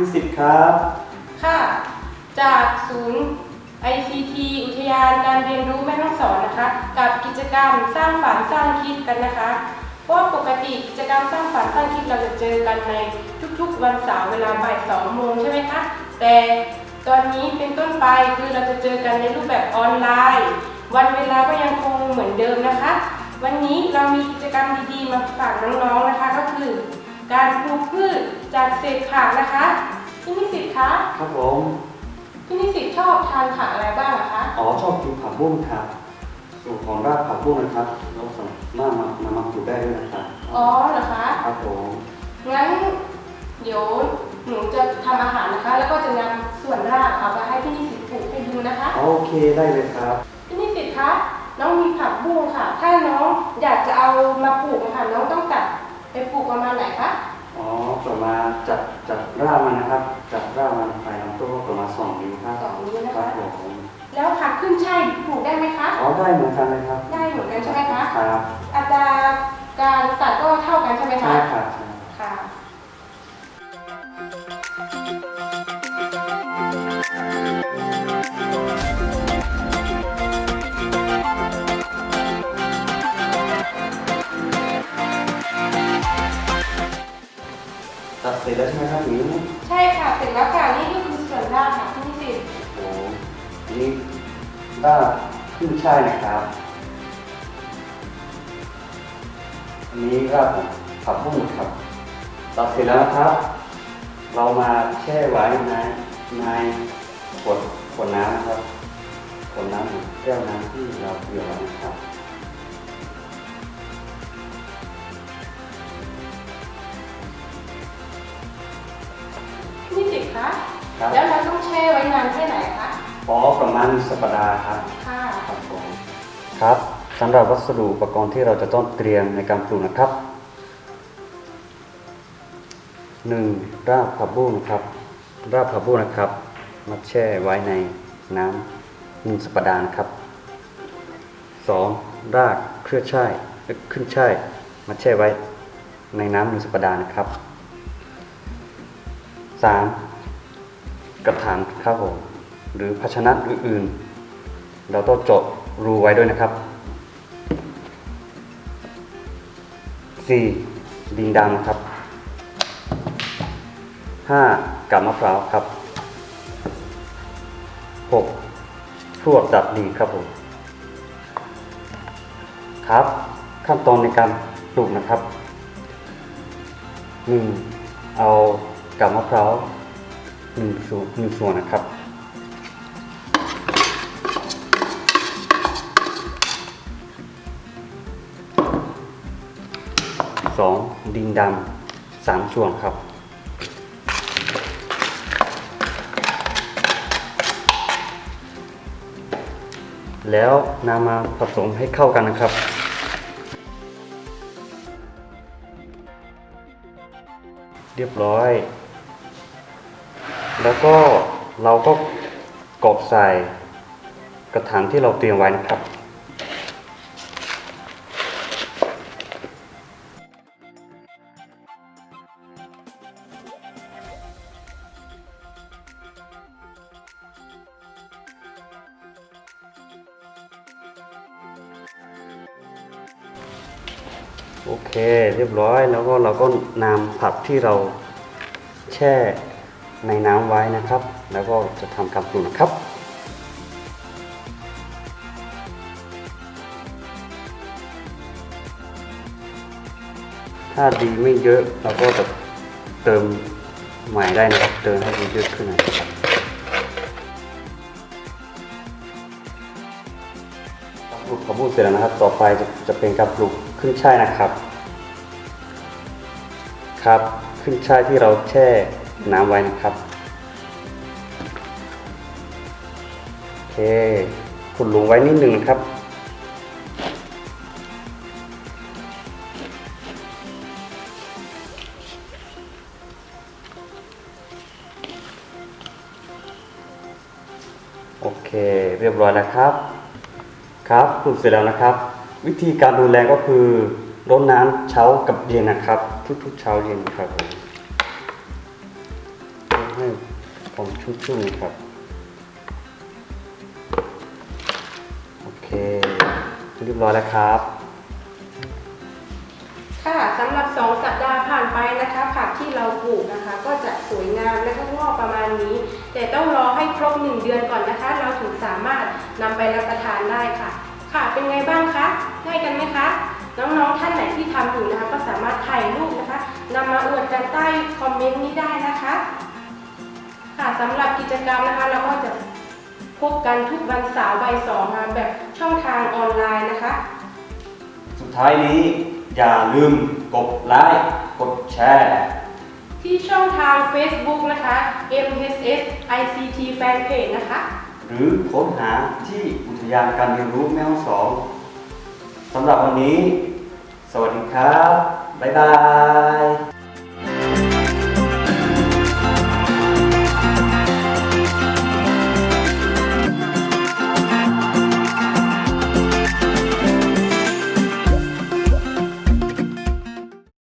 นิสิตครับ ค่ะ จากศูนย์ ICT อุทยานการเรียนรู้แม่ฮ่องสอนนะคะ กับกิจกรรมสร้างฝันสร้างคิดกันนะคะเพราะปกติกิจกรรมสร้างฝันสร้างคิดเราจะเจอกันในทุกๆ วันเสาร์เวลาบ่ายสองโมงใช่ไหมคะ แต่ตอนนี้เป็นต้นไปคือเราจะเจอกันในรูปแบบออนไลน์ วันเวลาก็ยังคงเหมือนเดิมนะคะ วันนี้เรามีกิจกรรมดีๆมาฝากน้องๆนะคะ ก็คือ การปลูกพืชจากเศษผักนะคะ พี่นิสิตคะครับผม พี่นิสิตชอบทานผักอะไรบ้างอะคะอ๋อชอบกินผักบุ้งครับสูตรของรากผักบุ้งนะครับ เราสามารถมานำมาปลูกได้ด้วยนะครับ อ๋อเหรอคะครับผมงั้นเดี๋ยวหนูจะทำอาหารนะคะ แล้วก็จะนำส่วนรากเอาไปให้พี่นิสิตปลูกให้ดูนะคะ โอเคได้เลยครับ พี่นิสิตคะน้องมีผักบุ้งค่ะ ถ้าน้องอยากจะเอามาปลูกนะคะน้องต้องตัดไปปลูกประมาณไหนคะ อ๋อประมาณจัดจัดรากมันนะครับจัดรากมันไปลำต้นก็ประมาณสองนิ้วครับสองนิ้วนะครัคะบผมแล้วผักขึ้นช่ายปลูกได้ไหมคะ อ๋อได้เหมือนกันเลยครับได้เหมือนกันใช่ไหมคะ ครับอัตราการตัดก็เท่ากันใช่ไหมคะใช่ครับใช่ ตัดเสร็จแล้วใช่ไหมครับหมิวใช่ค่ะ เสร็จแล้วค่ะ นี่ก็คือส่วนรากค่ะพี่นิสิตโอ้นี่รากขึ้นช่ายนะครับ อันนี้รากของผักบุ้งครับ ตัดเสร็จแล้วนะครับ เรามาแช่ไว้ในในขวดขวดน้ำนะครับขวดน้ำหรือแก้วน้ำที่เราเตรียมไว้นะครับ ครับแล้วเราต้องแช่ไว้นานแค่ไหนคะพอประมาณสัปดาห์ครับค่ะครับผมครับสำหรับวัสดุอุปกรณ์ที่เราจะต้องเตรียมในการปลูกนะครับ 1. รากผักบุ้งนะครับรากผักบุ้งนะครับมาแช่ไว้ในน้ำหนึ่งสัปดาห์นะครับ 2. รากเครือช่ายเอ่อขึ้นช่ายมาแช่ไว้ในน้ำหนึ่งสัปดาห์นะครับ 3. กระถางครับผมหรือภาชนะอื่นๆ เราต้องเจาะรูไว้ด้วยนะครับ 4. ดินดำนะครับ 5. กับมะพร้าวครับ 6. พวดดับดีครับผมครับ ขั้นตอนในการปลูกนะครับ 1. เอากับมะพร้าว หนึ่งส่วนหนึ่งส่วนนะครับสองดินดำสามส่วนครับแล้วนำมาผสมให้เข้ากันนะครับ เรียบร้อย แล้วก็เราก็กรอกใส่กระถางที่เราเตรียมไว้นะครับ โอเค เรียบร้อยแล้วก็เราก็นำผักที่เราแช่ ในน้ำไว้นะครับ แล้วก็จะทำการปรุงนะครับถ้าดีไม่เยอะเราก็จะเติมใหม่ได้นะครับ เติมให้ดีเยอะขึ้นนะครับปลูกผักบุ้งเสร็จแล้วนะครับ ต่อไปจะจะเป็นการปลูกขึ้นช่ายนะครับ ครับ ขึ้นช่ายที่เราแช่ น้ำไว้นะครับโอเคขุดหลุมไว้นิดหนึ่งนะครับ โอเค เรียบร้อยแล้วครับ ครับปลูกเสร็จแล้วนะครับ วิธีการดูแลก็คือรดน้ำเช้ากับเย็นนะครับ ทุกๆเช้าเย็นครับผม ให้ผมชุ่มๆครับ โอเค เรียบร้อยแล้วครับ ค่ะสำหรับ 2 สัปดาห์ผ่านไปนะคะผักที่เราปลูกนะคะ ก็จะสวยงามและก็งอกประมาณนี้ แต่ต้องรอให้ครบ 1 เดือนก่อนนะคะ เราถึงสามารถนำไปรับประทานได้ค่ะ ค่ะเป็นไงบ้างคะได้กันไหมคะน้องๆท่านไหนที่ทำอยู่นะคะ ก็สามารถถ่ายรูปนะคะนำมาอวดกันใต้คอมเมนต์นี้ได้นะคะ ค่ะสำหรับกิจกรรมนะคะเราก็จะพบกันทุกวันเสาร์บ่ายสองค่ะแบบช่องทางออนไลน์นะคะ สุดท้ายนี้อย่าลืมกดไลค์กดแชร์ ที่ช่องทาง Facebook นะคะ MHS ICT Fanpage นะคะ หรือค้นหาที่อุทยานการเรียนรู้แม่ฮ่องสอนสำหรับวันนี้ สวัสดีครับ บ๊ายบาย